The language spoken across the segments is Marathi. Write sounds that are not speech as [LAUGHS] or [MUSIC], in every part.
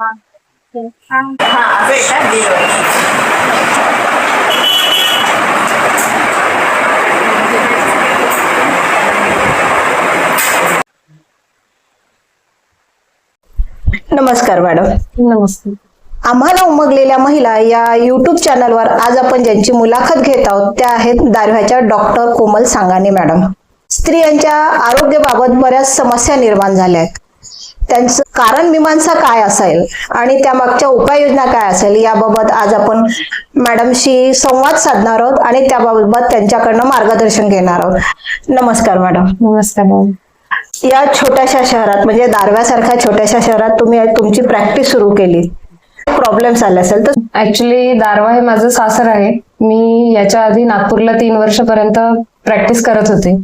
हा असं येतात दिलं नमस्कार मॅडम नमस्ते आम्हाला उमगलेल्या महिला या युट्यूब चॅनलवर आज आपण ज्यांची मुलाखत घेत आहोत त्या आहेत दारव्ह्याच्या डॉक्टर कोमल सांगाने मॅडम स्त्रियांच्या आरोग्याबाबत बऱ्याच समस्या निर्माण झाल्या आहेत. त्यांचं कारण मीमांसा काय असेल आणि त्यामागच्या उपाययोजना काय असेल याबाबत आज आपण मॅडमशी संवाद साधणार आहोत आणि त्याबाबत त्यांच्याकडनं मार्गदर्शन घेणार आहोत. नमस्कार मॅडम नमस्कार मॅम या छोट्याशा शहरात म्हणजे दारव्यासारख्या छोट्याशा शहरात तुम्ही तुमची प्रॅक्टिस सुरू केली. प्रॉब्लेम्स आले असेल तर? ऍक्च्युली दारवा हे माझं सासर आहे. मी याच्या आधी नागपूरला तीन वर्षपर्यंत प्रॅक्टिस करत होते.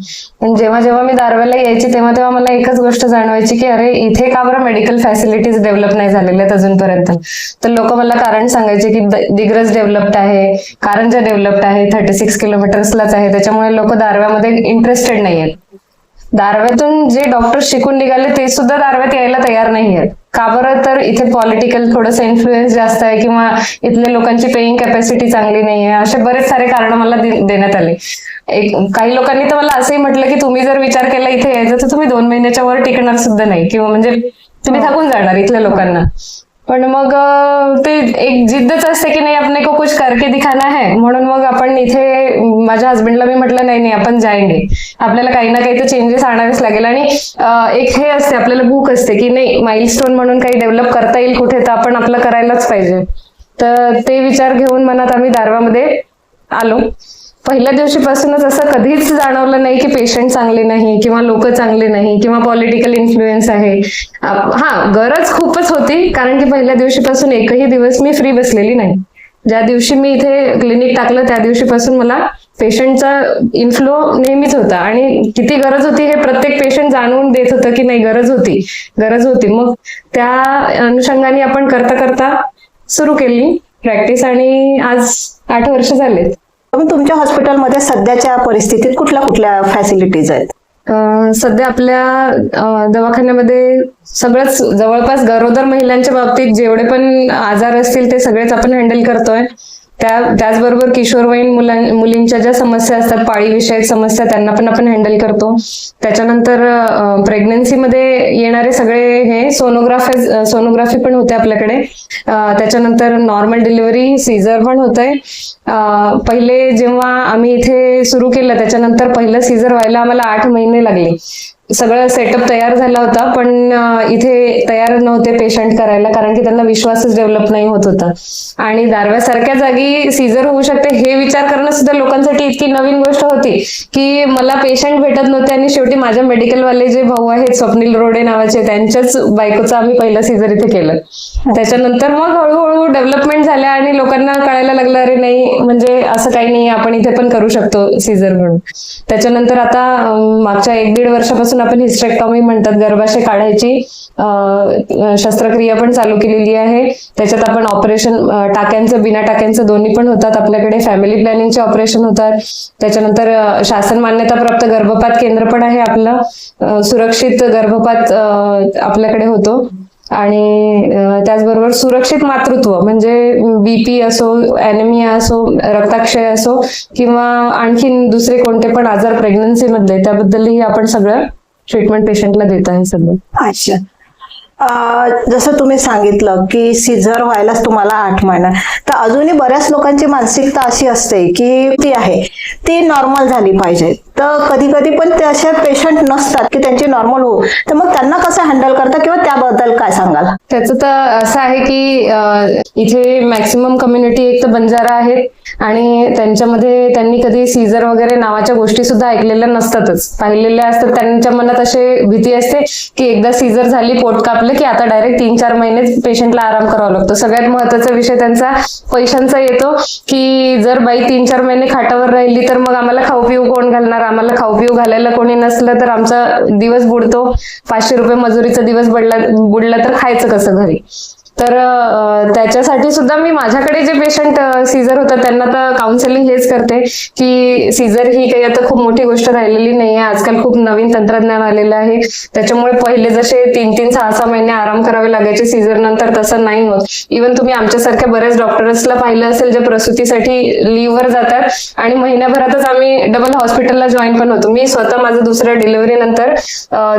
पण जेव्हा जेव्हा मी दारव्याला यायची तेव्हा तेव्हा मला एकच गोष्ट जाणवायची की अरे इथे का बरं मेडिकल फॅसिलिटीज डेव्हलप नाही झालेल्या आहेत अजूनपर्यंत? तर लोक मला कारण सांगायचे की दिग्रज डेव्हलप्ड आहे कारंजा डेव्हलप्ड आहे थर्टी सिक्स किलोमीटर्सलाच आहे. त्याच्यामुळे लोक दारव्यामध्ये इंटरेस्टेड नाही आहेत दारव्यातून जे डॉक्टर शिकून निघाले ते सुद्धा दारव्यात यायला तयार नाही आहेत का बरं? तर इथे पॉलिटिकल थोडंसं इन्फ्लुएन्स जास्त आहे किंवा इथल्या लोकांची पेईंग कॅपॅसिटी चांगली नाही आहे असे बरेच सारे कारण मला देण्यात आले. एक काही लोकांनी तर मला असंही म्हटलं की तुम्ही जर विचार केला इथे यायचं तर तुम्ही दोन महिन्याच्या वर टिकणार सुद्धा नाही. किंवा म्हणजे तुम्ही थकून जाणार इथल्या लोकांना. पण मग ते एक जिद्दच असते की नाही आपने को कुछ करके दिखाना है. म्हणून मग आपण इथे माझ्या हस्बंडला मी म्हटलं नाही नाही आपण जाएंगे. आपल्याला काही ना काही तर चेंजेस आणावेच लागेल. आणि एक हे असते आपल्याला भूक असते की नाही माइलस्टोन म्हणून काही डेव्हलप करता येईल कुठे तर आपण आपलं करायलाच पाहिजे. तर ते विचार घेऊन मनात आम्ही दारवामध्ये आलो. पहिल्या दिवशीपासूनच असं कधीच जाणवलं नाही की पेशंट चांगले नाही किंवा लोक चांगले नाही किंवा पॉलिटिकल इन्फ्लुएन्स आहे. हा गरज खूपच होती कारण की पहिल्या दिवशीपासून एकही दिवस मी फ्री बसलेली नाही. ज्या दिवशी मी इथे क्लिनिक टाकलं त्या दिवशीपासून मला पेशंटचा इन्फ्लो नेहमीच होता. आणि किती गरज होती हे प्रत्येक पेशंट जाणवून देत होतं की नाही गरज होती गरज होती. मग त्या अनुषंगाने आपण करता करता सुरू केली प्रॅक्टिस आणि आज आठ वर्ष झालेत. पण तुमच्या हॉस्पिटलमध्ये सध्याच्या परिस्थितीत कुठल्या कुठल्या फॅसिलिटीज आहेत? सध्या आपल्या दवाखान्यामध्ये सगळंच जवळपास गरोदर महिलांच्या बाबतीत जेवढे पण आजार असतील ते सगळेच आपण हँडल करतोय. त्या त्याचबरोबर किशोरवयीन मुलां मुलींच्या ज्या समस्या असतात पाळीविषयक समस्या त्यांना पण आपण हँडल करतो. त्याच्यानंतर प्रेग्नन्सीमध्ये येणारे सगळे हे सोनोग्राफी सोनोग्राफी पण होते आपल्याकडे. त्याच्यानंतर नॉर्मल डिलिव्हरी सीझर पण होतंय. पहिले जेव्हा आम्ही इथे सुरू केलं त्याच्यानंतर पहिलं सीझर व्हायला आम्हाला आठ महिने लागले. सगळं सेटअप तयार झाला होता पण इथे तयार नव्हते पेशंट करायला कारण की त्यांना विश्वासच डेव्हलप नाही होत होता. आणि दारव्यासारख्या जागी सीझर होऊ शकते हे विचार करणं सुद्धा लोकांसाठी इतकी नवीन गोष्ट होती की मला पेशंट भेटत नव्हते आणि शेवटी माझ्या मेडिकलवाले जे भाऊ आहेत स्वप्नील रोडे नावाचे त्यांच्याच बायकोचं आम्ही पहिलं सीझर इथे केलं. त्याच्यानंतर मग हळूहळू डेव्हलपमेंट झाल्या आणि लोकांना कळायला लागलं अरे नाही म्हणजे असं काही नाही आपण इथे पण करू शकतो सीझर म्हणून. त्याच्यानंतर आता मागच्या एक दीड वर्षापासून आपण हिस्ट्रेक्टॉमी म्हणतात गर्भाशय काढायची शस्त्रक्रिया पण चालू केलेली आहे. त्याच्यात आपण ऑपरेशन टाक्यांचं बिना टाक्यांचं दोन्ही पण होतात. आपल्याकडे फॅमिली प्लॅनिंगचे ऑपरेशन होतात. त्याच्यानंतर शासन शासन मान्यताप्राप्त गर्भपात केंद्र पण आहे आपलं. सुरक्षित गर्भपात आपल्याकडे होतो. आणि त्याचबरोबर सुरक्षित मातृत्व म्हणजे बीपी असो अॅनेमिया असो रक्ताक्षय असो किंवा आणखीन दुसरे कोणते पण आजार प्रेग्नन्सी मधले त्याबद्दलही आपण सगळं ट्रीटमेंट पेशंटला देत आहे सगळं अच्छा. जसं तुम्ही सांगितलं की सिझर व्हायलाच तुम्हाला आठ महिना. तर अजूनही बऱ्याच लोकांची मानसिकता अशी असते की ती आहे ती नॉर्मल झाली पाहिजे. तर कधी कधी पण ते असे पेशंट नसतात की त्यांची नॉर्मल होऊ तर मग त्यांना कसं हँडल करता किंवा त्याबद्दल काय सांगाल? त्याचं तर असं आहे की इथे मॅक्सिमम कम्युनिटी एक तर बंजारा आहेत आणि त्यांच्यामध्ये त्यांनी कधी सीझर वगैरे नावाच्या गोष्टी सुद्धा ऐकलेल्या नसतातच. पाहिलेल्या असतात त्यांच्या मनात असे भीती असते की एकदा सीझर झाली पोटकाप ठरवलं की आता डायरेक्ट तीन चार महिने पेशंटला आराम करावा लागतो. सगळ्यात महत्त्वाचा विषय त्यांचा पैशांचा येतो की जर बाई तीन चार महिने खाटावर राहिली तर मग आम्हाला खाऊ पिऊ कोण घालणार? आम्हाला खाऊ पिऊ घालायला कोणी नसलं तर आमचा दिवस बुडतो. पाचशे रुपये मजुरीचा दिवस बुडला बुडला तर खायचं कसं घरी? तर त्याच्यासाठी सुद्धा मी माझ्याकडे जे पेशंट सीझर होतात त्यांना तर काउन्सिलिंग हेच करते की सीझर ही काही आता खूप मोठी गोष्ट राहिलेली नाहीये. आजकाल खूप नवीन तंत्रज्ञान आलेलं आहे. त्याच्यामुळे पहिले जसे तीन तीन सहा सहा महिने आराम करावे लागायचे सीझर नंतर तसं नाही होत. इव्हन तुम्ही आमच्यासारख्या बऱ्याच डॉक्टर्सला पाहिलं असेल जे प्रसूतीसाठी लीव्हवर जातात आणि महिन्याभरातच आम्ही डबल हॉस्पिटलला जॉईन पण होतो. मी स्वतः माझं दुसऱ्या डिलिव्हरी नंतर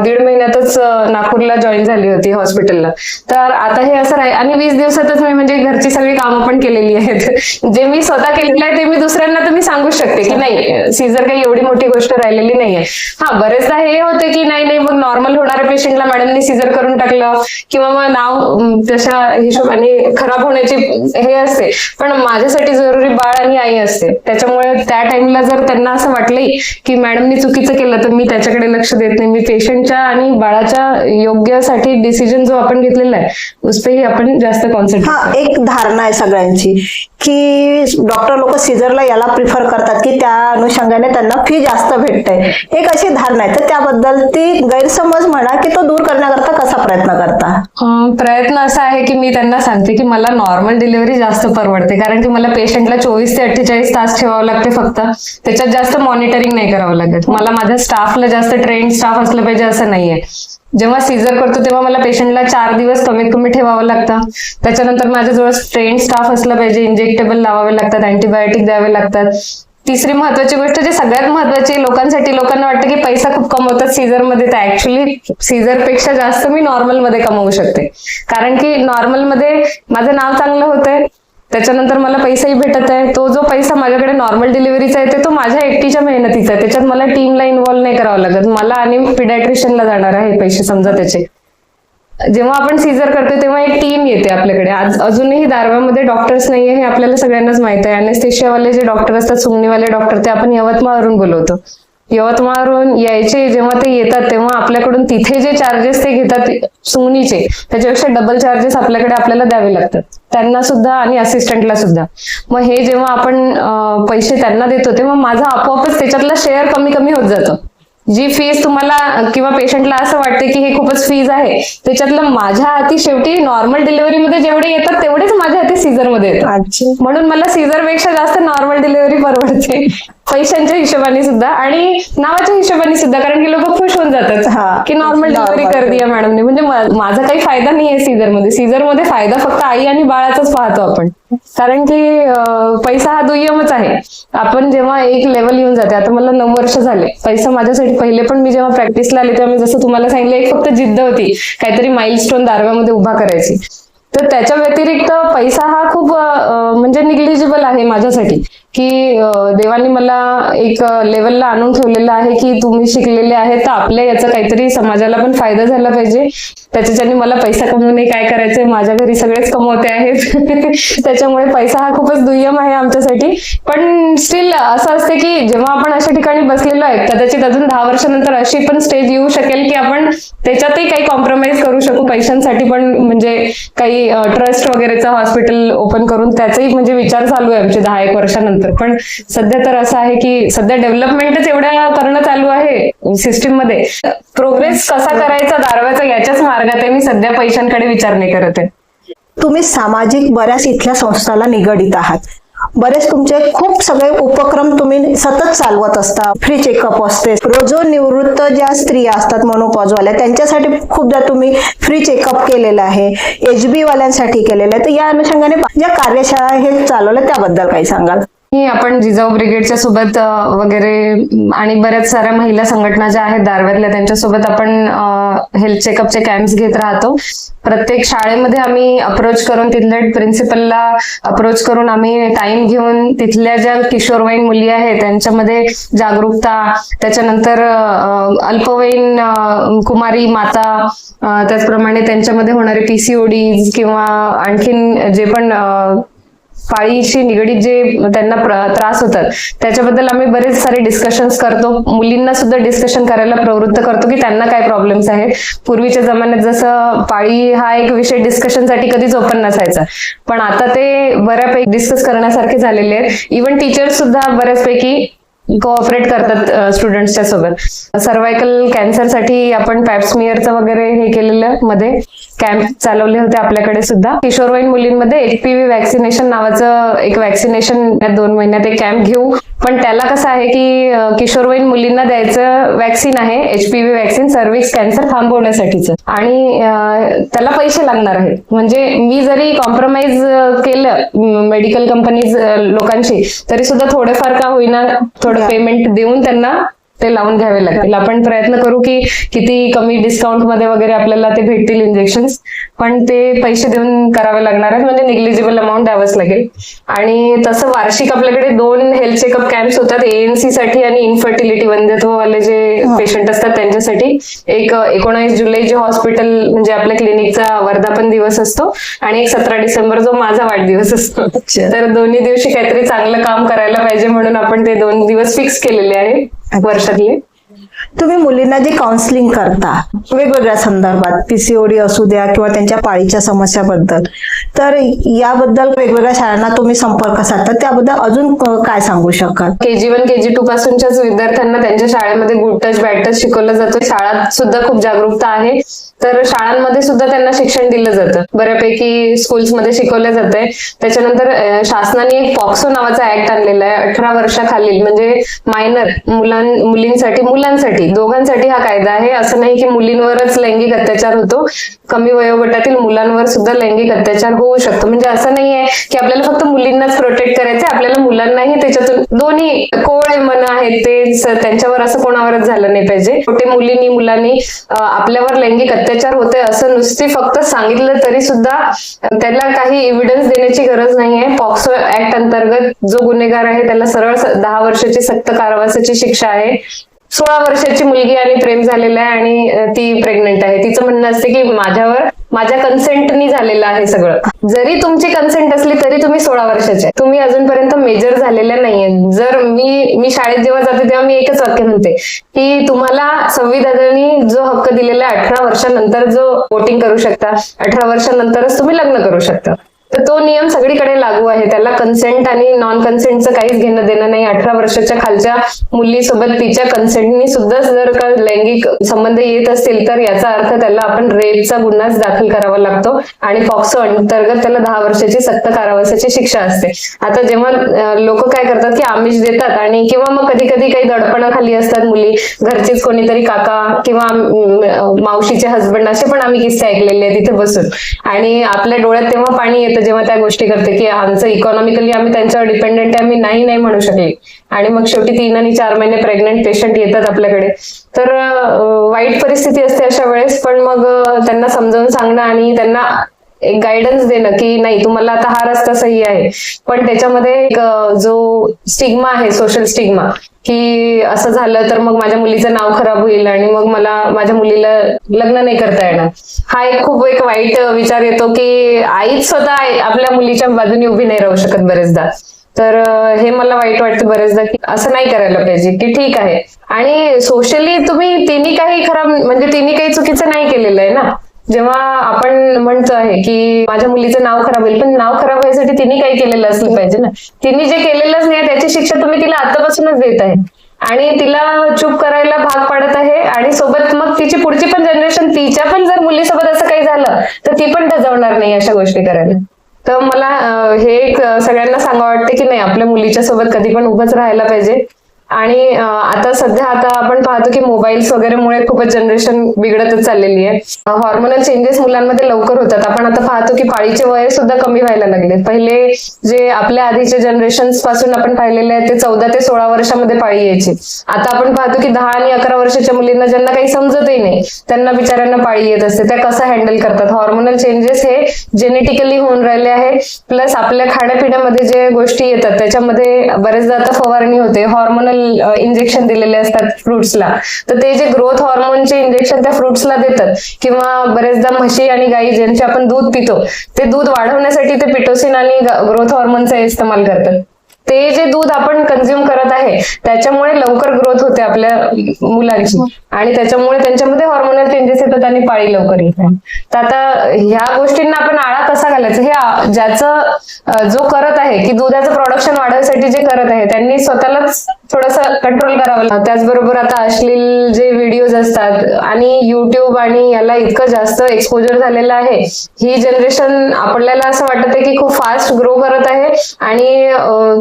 दीड महिन्यातच नागपूरला जॉईन झाली होती हॉस्पिटलला तर आता हे असं आहे. आणि वीस दिवसातच मी म्हणजे घरची सगळी कामं पण केलेली आहेत. जे मी स्वतः केलेलं आहे ते मी दुसऱ्यांना तर मी सांगू शकते की नाही सीझर काही एवढी मोठी गोष्ट राहिलेली नाहीये. हा बरेचदा हे होते की नाही नाही मग नॉर्मल होणाऱ्या पेशंटला मॅडमनी सीझर करून टाकलं किंवा मग नाव तशा हिशोबाने खराब होण्याची हे असते. पण माझ्यासाठी जरुरी बाळ आणि आई असते. त्याच्यामुळे त्या टाइमला जर त्यांना असं वाटलं की मॅडमनी चुकीचं केलं तर मी त्याच्याकडे लक्ष देत नाही. मी पेशंटच्या आणि बाळाच्या योग्यसाठी डिसिजन जो आपण घेतलेला आहे उसपेही आपण जास्त कॉन्सन्ट्रेट हा एक धारणा आहे सगळ्यांची की डॉक्टर लोक सीझरला याला प्रिफर करतात की त्या अनुषंगाने त्यांना फी जास्त भेटते एक अशी धारणा आहे. तर त्याबद्दल ती गैरसमज म्हणा की तो दूर करण्याकरता कसा प्रयत्न करता? प्रयत्न असा आहे की मी त्यांना सांगते की मला नॉर्मल डिलिव्हरी जास्त परवडते. कारण की मला पेशंटला चोवीस ते अठ्ठेचाळीस तास ठेवावं लागते फक्त. त्याच्यात जास्त मॉनिटरिंग नाही करावं लागत. मला माझ्या स्टाफला जास्त ट्रेन स्टाफ असलं पाहिजे असं नाहीये. जेव्हा सीझर करतो तेव्हा मला पेशंटला चार दिवस कमीत कमी ठेवावं लागतं. त्याच्यानंतर माझ्याजवळ ट्रेन स्टाफ असलं पाहिजे इंजेक्टेबल लावावे लागतात अँटीबायोटिक द्यावे लागतात. तिसरी महत्वाची गोष्ट जी सगळ्यात महत्वाची लोकांसाठी लोकांना वाटतं की पैसा खूप कमवतात सीझरमध्ये तर ऍक्च्युली सीझरपेक्षा जास्त मी नॉर्मलमध्ये कमवू शकते. कारण की नॉर्मलमध्ये माझं नाव चांगलं होतंय त्याच्यानंतर मला पैसाही भेटत आहे. तो जो पैसा माझ्याकडे नॉर्मल डिलिव्हरीचा आहे ते तो माझ्या एकटीच्या मेहनतीचा आहे. त्याच्यात मला टीमला इन्व्हॉल्व नाही करावं लागत. मला आणि पिडॅट्रिशियनला जाणार आहे पैसे समजा त्याचे. जेव्हा आपण सीझर करतो तेव्हा एक टीम येते आपल्याकडे. आज अजूनही दारव्यामध्ये डॉक्टर्स नाहीये हे आपल्याला सगळ्यांनाच माहीत आहे. अनेस्थेशियावाले जे डॉक्टर असतात सुंगणीवाले डॉक्टर ते आपण यवतमाळवरून बोलवतो. यवतमाळवरून यायचे जेव्हा ते येतात तेव्हा आपल्याकडून तिथे जे चार्जेस ते घेतात सुंगणीचे त्याच्यापेक्षा डबल चार्जेस आपल्याकडे आपल्याला द्यावे लागतात. त्यांना सुद्धा आणि असिस्टंटला सुद्धा. मग हे जेव्हा आपण पैसे त्यांना देतो तेव्हा माझा आपोआपच त्याच्यातला शेअर कमी कमी होत जातो. जी फीज तुम्हाला किंवा पेशंटला असं वाटते की हे खूपच फीज आहे त्याच्यातलं माझ्या हाती शेवटी नॉर्मल डिलिव्हरीमध्ये जेवढे येतात तेवढेच माझ्या हाती सीझरमध्ये येतात. म्हणून मला सीझरपेक्षा जास्त नॉर्मल डिलिव्हरी परवडते. पैशांच्या हिशोबाने सुद्धा आणि नावाच्या हिशोबाने सुद्धा कारण की लोक खुश होऊन हा. जातात की नॉर्मल डिलिव्हरी. कर दिया मॅडमने म्हणजे माझा काही फायदा नाहीये सीझरमध्ये सीझरमध्ये फायदा फक्त आई आणि बाळाचाच पाहतो आपण. कारण की पैसा हा दुय्यमच आहे. आपण जेव्हा एक लेवल येऊन जाते आता मला नऊ वर्ष झाले. पैसा माझ्यासाठी पहिले पण मी जेव्हा प्रॅक्टिसला आले तेव्हा मी जसं तुम्हाला सांगितलं एक फक्त जिद्द होती. काहीतरी माइलस्टोन दारव्यामध्ये उभा करायची. तर त्याच्या व्यतिरिक्त पैसा हा खूप म्हणजे निग्लिजिबल आहे माझ्यासाठी. की देवाने मला एक लेवलला आणून ठेवलेलं आहे की तुम्ही शिकलेले आहे तर आपल्या याचा काहीतरी समाजाला पण फायदा झाला पाहिजे. त्याच्याने मला पैसा कमवणे काय करायचंय? माझ्या घरी सगळेच कमवते आहेत. [LAUGHS] त्याच्यामुळे पैसा हा खूपच दुय्यम आहे आमच्यासाठी. पण स्टील असं असते की जेव्हा आपण अशा ठिकाणी बसलेलो आहे कदाचित अजून दहा वर्षानंतर अशी पण स्टेज येऊ शकेल की आपण त्याच्यातही काही कॉम्प्रोमाइज करू शकू पैशांसाठी पण म्हणजे काही ट्रस्ट वगैरेचं हॉस्पिटल ओपन करून त्याचाही म्हणजे विचार चालू आहे आमचे दहा एक वर्षानंतर. पण सध्या तर असं आहे की सध्या डेव्हलपमेंटच एवढ्या करणं चालू आहे सिस्टीममध्ये. प्रोग्रेस कसा करायचा दारव्याचा याच्याच मार्गात आहे. मी सध्या पैशांकडे विचार नाही करत आहे. तुम्ही सामाजिक बऱ्याच इथल्या संस्थाला निगडित आहात. बरेच तुमचे खूप सगळे उपक्रम तुम्ही सतत चालवत असता. फ्री चेकअप असते. रोजो निवृत्त ज्या स्त्रिया असतात मनोपॉजवाल्या त्यांच्यासाठी खूपदा तुम्ही फ्री चेकअप केलेलं आहे एच बी वाल्यांसाठी केलेलं आहे. तर या अनुषंगाने ज्या कार्यशाळा हे चालवल्या त्याबद्दल काही सांगाल? ही आपण जिजाऊ ब्रिगेडच्या सोबत वगैरे आणि बऱ्याच साऱ्या महिला संघटना ज्या आहेत दारव्यातल्या त्यांच्यासोबत आपण हेल्थ चेकअपचे कॅम्प्स घेत राहतो. प्रत्येक शाळेमध्ये आम्ही अप्रोच करून तिथल्या प्रिन्सिपलला अप्रोच करून आम्ही टाइम घेऊन तिथल्या ज्या किशोरवयीन मुली आहेत त्यांच्यामध्ये जागरूकता त्याच्यानंतर अल्पवयीन कुमारी माता त्याचप्रमाणे त्यांच्यामध्ये होणारे पीसीओडी किंवा आणखीन जे पण पाळीशी निगडीत जे त्यांना त्रास होतात त्याच्याबद्दल आम्ही बरेच सारे डिस्कशन्स करतो. मुलींना सुद्धा डिस्कशन करायला प्रवृत्त करतो की त्यांना काय प्रॉब्लेम्स आहेत. पूर्वीच्या जमान्यात जसं पाळी हा एक विषय डिस्कशनसाठी कधीच ओपन नसायचा. पण आता ते बऱ्यापैकी डिस्कस करण्यासारखे झालेले आहेत. इव्हन टीचर्स सुद्धा बऱ्याचपैकी कोऑपरेट करतात स्टुडंट्सच्या सोबत सर्वायकल कॅन्सरसाठी आपण पॅप्समियरचं वगैरे हे केलेलं मध्ये. कॅम्प चालवले होते आपल्याकडे सुद्धा. किशोरवयीन मुलींमध्ये एचपीव्ही वॅक्सिनेशन नावाचं एक वॅक्सिनेशन दोन महिन्यात एक कॅम्प घेऊ. पण त्याला कसं आहे की किशोरवयीन मुलींना द्यायचं वॅक्सिन आहे एचपीव्ही वॅक्सिन सर्व्हिक्स कॅन्सर थांबवण्यासाठीचं आणि त्याला पैसे लागणार आहेत. म्हणजे मी जरी कॉम्प्रोमाइज केलं मेडिकल कंपनीज लोकांशी तरी सुद्धा थोडेफार का होईना थोडं पेमेंट देऊन त्यांना ते लावून घ्यावे लागतील. आपण प्रयत्न करू की किती कमी डिस्काउंटमध्ये वगैरे आपल्याला ते भेटतील इंजेक्शन पण ते पैसे देऊन करावे लागणार आहेत म्हणजे निग्लिजिबल अमाऊंट द्यावंच लागेल. आणि तसं वार्षिक आपल्याकडे दोन हेल्थ चेकअप कॅम्प्स होतात एएनसी साठी आणि इन्फर्टिलिटी वंध्यत्ववाले जे पेशंट असतात त्यांच्यासाठी. एक एकोणावीस जुलै जे हॉस्पिटल म्हणजे आपल्या क्लिनिकचा वर्धापन दिवस असतो आणि एक सतरा डिसेंबर जो माझा वाढदिवस असतो. तर दोन्ही दिवशी काहीतरी चांगलं काम करायला पाहिजे म्हणून आपण ते दोन दिवस फिक्स केलेले आहे वर्षातले तुम्ही मुलींना जे काउन्सिलिंग करता वेगवेगळ्या संदर्भात पीसीओडी असू द्या किंवा त्यांच्या पाळीच्या समस्याबद्दल तर याबद्दल वेगवेगळ्या शाळांना तुम्ही संपर्क साधता त्याबद्दल अजून काय सांगू शकाल? केजी वन केजी टू पासूनच्याच विद्यार्थ्यांना त्यांच्या शाळेमध्ये गुड टच बॅड टच शिकवलं जातं. शाळात सुद्धा खूप जागरूकता आहे. तर शाळांमध्ये सुद्धा त्यांना शिक्षण दिलं जातं. बऱ्यापैकी स्कूल्समध्ये शिकवलं जातंय. त्याच्यानंतर शासनाने एक पॉक्सो नावाचा ऍक्ट आणलेला आहे अठरा वर्षाखालील म्हणजे मायनर मुलां मुलींसाठी मुलांसाठी दोघांसाठी हा कायदा आहे. असं नाही की मुलींवरच लैंगिक अत्याचार होतो. कमी वयोगटातील मुलांवर सुद्धा लैंगिक अत्याचार होऊ शकतो. म्हणजे असं नाहीये की आपल्याला फक्त मुलींनाच प्रोटेक्ट करायचं आपल्याला मुलांनाही त्याच्यातून दोन्ही कोवळे मन आहेत ते त्यांच्यावर असं कोणावरच झालं नाही पाहिजे. छोटे मुलींनी मुलांनी आपल्यावर लैंगिक अत्याचार होते असं नुसती फक्त सांगितलं तरी सुद्धा त्याला काही एव्हिडन्स देण्याची गरज नाहीये पॉक्सो ऍक्ट अंतर्गत जो गुन्हेगार आहे त्याला सरळ दहा वर्षाची सक्त कारवासाची शिक्षा आहे. सोळा वर्षाची मुलगी आणि प्रेम झालेलं आहे आणि ती प्रेग्नेंट आहे. तिचं म्हणणं असते की माझ्यावर माझ्या कन्सेंटनी झालेलं आहे सगळं. जरी तुमची कन्सेंट असली तरी तुम्ही सोळा वर्षाचे. तुम्ही अजूनपर्यंत मेजर झालेल्या नाहीये. जर मी मी शाळेत जेव्हा जाते तेव्हा मी एकच वाक्य म्हणते की तुम्हाला संविधानाने जो हक्क दिलेला आहे अठरा वर्षानंतर जो वोटिंग करू शकता अठरा वर्षानंतरच तुम्ही लग्न करू शकता. तर तो नियम सगळीकडे लागू आहे. त्याला कन्सेंट आणि नॉन कन्सेंटचं काहीच घेणं देणं नाही. अठरा वर्षाच्या खालच्या मुलीसोबत तिच्या कन्सेंटनी सुद्धा जर का लैंगिक संबंध येत असतील तर याचा अर्थ त्याला आपण रेपचा गुन्हाच दाखल करावा लागतो आणि पॉक्सो अंतर्गत त्याला दहा वर्षाची सक्त कारावासाची शिक्षा असते. आता जेव्हा लोक काय करतात की आमिष देतात आणि किंवा मग कधी कधी काही दडपणाखाली असतात मुली घरचेच कोणीतरी काका किंवा मावशीचे हसबंड असे पण आम्ही किस्से ऐकलेले आहेत तिथे बसून. आणि आपल्या डोळ्यात तेव्हा पाणी येत जेव्हा त्या गोष्टी करते की आमचं इकॉनॉमिकली आम्ही त्यांच्यावर डिपेंडेंट आहे आम्ही नाही नाही म्हणू शकले. आणि मग शेवटी तीन आणि चार महिने प्रेग्नेंट पेशंट येतात आपल्याकडे. तर वाईट परिस्थिती असते अशा वेळेस पण मग त्यांना समजावून सांगणं आणि त्यांना एक गायडन्स देणं की नाही तुम्हाला आता हा रस्ता सही आहे. पण त्याच्यामध्ये एक, जो स्टिग्मा आहे सोशल स्टिग्मा की असं झालं तर मग माझ्या मुलीचं नाव खराब होईल आणि मग मला माझ्या मुलीला लग्न नाही करता येणार. हा एक खूप एक वाईट विचार येतो की आईच स्वतः आपल्या मुलीच्या बाजूने उभी नाही राहू शकत बरेचदा. तर हे मला वाईट वाटतं बरेचदा की असं नाही करायला पाहिजे की ठीक आहे. आणि सोशली तुम्ही तिन्ही काही खराब म्हणजे तिन्ही काही चुकीचं नाही केलेलं आहे ना? जेव्हा आपण म्हणतो आहे की माझ्या मुलीचं नाव खराब होईल पण नाव खराब व्हायसाठी तिने काही केलेलं असलं पाहिजे ना. तिने जे केलेलंच नाही त्याची शिक्षा तुम्ही तिला आतापासूनच देत आहे. आणि तिला चूप करायला भाग पाडत आहे आणि सोबत मग तिची पुढची पण जनरेशन तिच्या पण जर मुलीसोबत असं काही झालं तर ती पण डजावणार नाही अशा गोष्टी करायला. तर मला हे एक सगळ्यांना सांगा वाटते की नाही आपल्या मुलीच्या सोबत कधी पण उभंच राहायला पाहिजे. आणि आता सध्या आता आपण पाहतो की मोबाईल्स वगैरे मुळे खूपच जनरेशन बिघडतच चाललेली आहे. हॉर्मोनल चेंजेस मुलांमध्ये लवकर होतात. आपण आता पाहतो की पाळीचे वय सुद्धा कमी व्हायला लागले पहिले जे आपल्या आधीचे जनरेशनपासून आपण पाहिलेले आहे ते चौदा ते सोळा वर्षामध्ये पाळी यायची. आता आपण पाहतो की दहा आणि अकरा वर्षाच्या मुलींना ज्यांना काही समजतही नाही त्यांना बिचाऱ्यांना पाळी येत असते. त्या कसं हँडल करतात? हॉर्मोनल चेंजेस हे जेनेटिकली होऊन राहिले आहे. प्लस आपल्या खाण्यापिण्यामध्ये जे गोष्टी येतात त्याच्यामध्ये बरेचदा आता फवारणी होते. हॉर्मोनल हॉर्मोनल इंजेक्शन दिलेले असतात फ्रुट्सला तर ते जे ग्रोथ हॉर्मोनचे इंजेक्शन त्या फ्रुट्सला देतात. किंवा बरेचदा म्हशी आणि गाई ज्यांचे आपण दूध पितो ते दूध वाढवण्यासाठी ते पिटोसिन आणि ग्रोथ हॉर्मोनचा इस्तेमाल करतात. ते जे दूध आपण कन्झ्युम करत आहे त्याच्यामुळे लवकर ग्रोथ होते आपल्या मुलांची. आणि त्याच्यामुळे त्यांच्यामध्ये हॉर्मोनल चेंजेस येतात आणि पाळी लवकर येतात तर आता ह्या गोष्टींना आपण आळा कसा घालायचा? हे ज्याचं जो करत आहे की दुधाचं प्रोडक्शन वाढवण्यासाठी जे करत आहे त्यांनी स्वतःलाच थोडस कंट्रोल करावं त्याचबरोबर आता अश्लील जे व्हिडिओज असतात आणि युट्यूब आणि याला इतकं जास्त एक्सपोजर झालेलं आहे ही जनरेशन आपल्याला असं वाटत आहे की खूप फास्ट ग्रो करत आहे आणि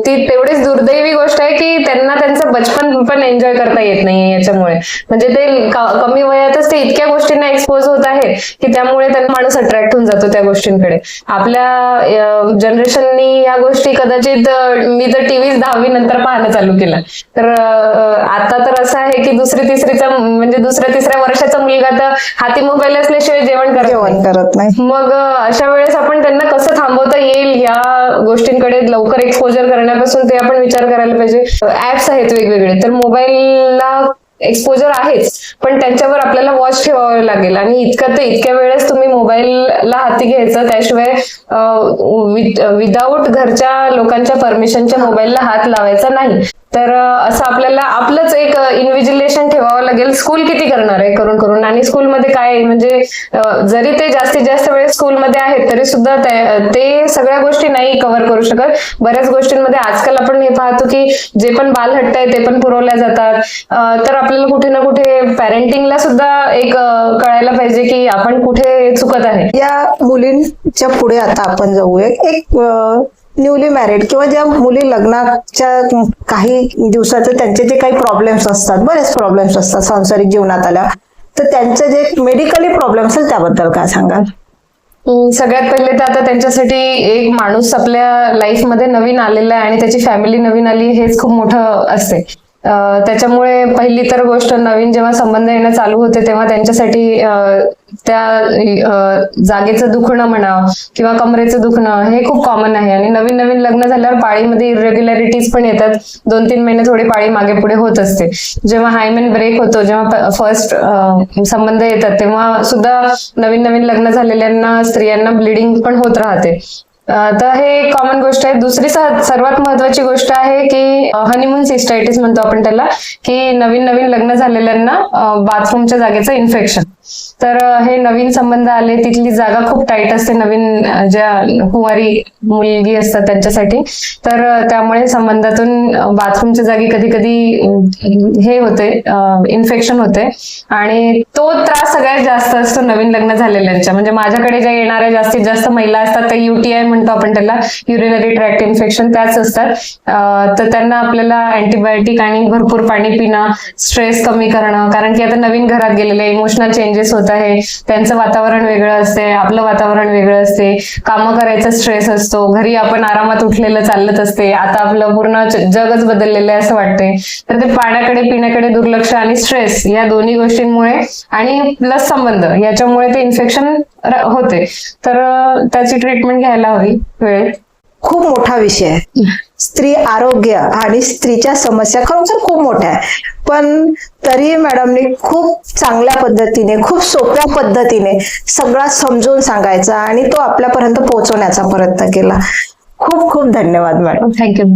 ती तेवढीच दुर्दैवी गोष्ट आहे की त्यांना त्यांचं बचपन पण एन्जॉय करता येत नाही याच्यामुळे. म्हणजे ते कमी वयातच ते इतक्या गोष्टींना एक्सपोज होत आहे की त्यामुळे त्यांना माणूस अट्रॅक्ट होऊन जातो त्या गोष्टींकडे. आपल्या जनरेशननी या गोष्टी कदाचित मी तर टीव्ही दहावी नंतर पाहणं चालू केलं. तर आता तर असं आहे की दुसरी तिसरीचा म्हणजे दुसऱ्या तिसऱ्या वर्षाचा मुलगा तर हाती मोबाईल असल्याशिवाय जेवण करत नाही. जेवण करत नाही. मग अशा वेळेस आपण त्यांना कसं थांबवता येईल या गोष्टींकडे लवकर एक्सपोजर करण्यापासून ते आपण विचार करायला पाहिजे. ऍप्स आहेत वेगवेगळे तर मोबाईलला एक्सपोजर आहेच पण त्यांच्यावर आपल्याला वॉच ठेवावं लागेल. आणि इतकं ते इतक्या वेळेस तुम्ही मोबाईलला हाती घ्यायचं त्याशिवाय विदाऊट घरच्या लोकांच्या परमिशनच्या मोबाईलला हात लावायचा नाही. तर असं आपल्याला आपलंच एक इन्व्हिजिलेशन ठेवावं लागेल. स्कूल किती करणार आहे करून करून? आणि स्कूलमध्ये काय आहे? म्हणजे जरी ते जास्तीत जास्त वेळ स्कूलमध्ये आहेत तरी सुद्धा ते- सगळ्या गोष्टी नाही कव्हर करू शकत. बऱ्याच गोष्टींमध्ये आजकाल आपण हे पाहतो की जे पण बालहट्ट आहे ते पण पुरवल्या जातात. तर आपल्याला कुठे ना कुठे पॅरेंटिंगला सुद्धा एक कळायला पाहिजे की आपण कुठे चुकत आहे. या मुलींच्या पुढे आता आपण जाऊया. एक न्यूली मॅरिड किंवा ज्या मुली लग्नाच्या काही दिवसाचे त्यांचे जे काही प्रॉब्लेम्स असतात बरेच प्रॉब्लेम्स असतात सांसारिक जीवनात आल्या तर त्यांचे जे मेडिकली प्रॉब्लेम असेल त्याबद्दल काय सांगाल? सगळ्यात पहिले तर आता त्यांच्यासाठी एक माणूस आपल्या लाईफमध्ये नवीन आलेला आहे आणि त्याची फॅमिली नवीन आली हेच खूप मोठं असते. त्याच्यामुळे पहिली तर गोष्ट नवीन जेव्हा संबंध येणं चालू होते तेव्हा त्यांच्यासाठी त्या जागेचं दुखणं म्हणा किंवा कमरेचं दुखणं हे खूप कॉमन आहे. आणि नवीन नवीन लग्न झाल्यावर पाळीमध्ये इरेग्युलॅरिटीज पण येतात. दोन तीन महिने थोडी पाळी मागे पुढे होत असते. जेव्हा हायमेन ब्रेक होतो जेव्हा फर्स्ट संबंध येतात तेव्हा सुद्धा नवीन नवीन लग्न झालेल्यांना स्त्रियांना ब्लिडिंग पण होत राहते. तर हे एक कॉमन गोष्ट आहे. दुसरी सर्वात महत्वाची गोष्ट आहे की हनीमून सिस्टायटिस म्हणतो आपण त्याला की नवीन नवीन लग्न झालेल्यांना बाथरूमच्या जागेचं इन्फेक्शन तर हे नवीन संबंध आले तिथली जागा खूप टाईट असते नवीन ज्या कुमारी मुलगी असतात त्यांच्यासाठी. तर त्यामुळे संबंधातून बाथरूमच्या जागी कधी कधी हे होते इन्फेक्शन होते. आणि तो त्रास सगळ्यात जास्त असतो नवीन लग्न झालेल्यांच्या. म्हणजे माझ्याकडे ज्या येणाऱ्या जास्तीत जास्त महिला असतात त्या युटीआय म्हणतो आपण त्याला युरिनरी ट्रॅक्ट इन्फेक्शन त्याच असतात. तर त्यांना आपल्याला अँटीबायोटिक आणि भरपूर पाणी पिणं स्ट्रेस कमी करणं कारण की आता नवीन घरात गेलेले इमोशनल चेंज चेंजेस होत आहे. त्यांचं वातावरण वेगळं असते आपलं वातावरण वेगळं असते कामं करायचा स्ट्रेस असतो. घरी आपण आरामात उठलेलं चालत असते. आता आपलं पूर्ण जगच बदललेलं आहे असं वाटते तर ते पाण्याकडे पिण्याकडे दुर्लक्ष आणि स्ट्रेस या दोन्ही गोष्टींमुळे आणि प्लस संबंध याच्यामुळे ते इन्फेक्शन होते. तर त्याची ट्रीटमेंट घ्यायला हवी वेळेत खूप मोठा विषय आहे. स्त्री आरोग्य आणि स्त्रीच्या समस्या खरोखर खूप मोठ्या आहे पण तरी मॅडमने खूप चांगल्या पद्धतीने खूप सोप्या पद्धतीने सगळा समजून सांगायचा आणि तो आपल्यापर्यंत पोहोचवण्याचा प्रयत्न केला. खूप खूप धन्यवाद मॅडम. थँक्यू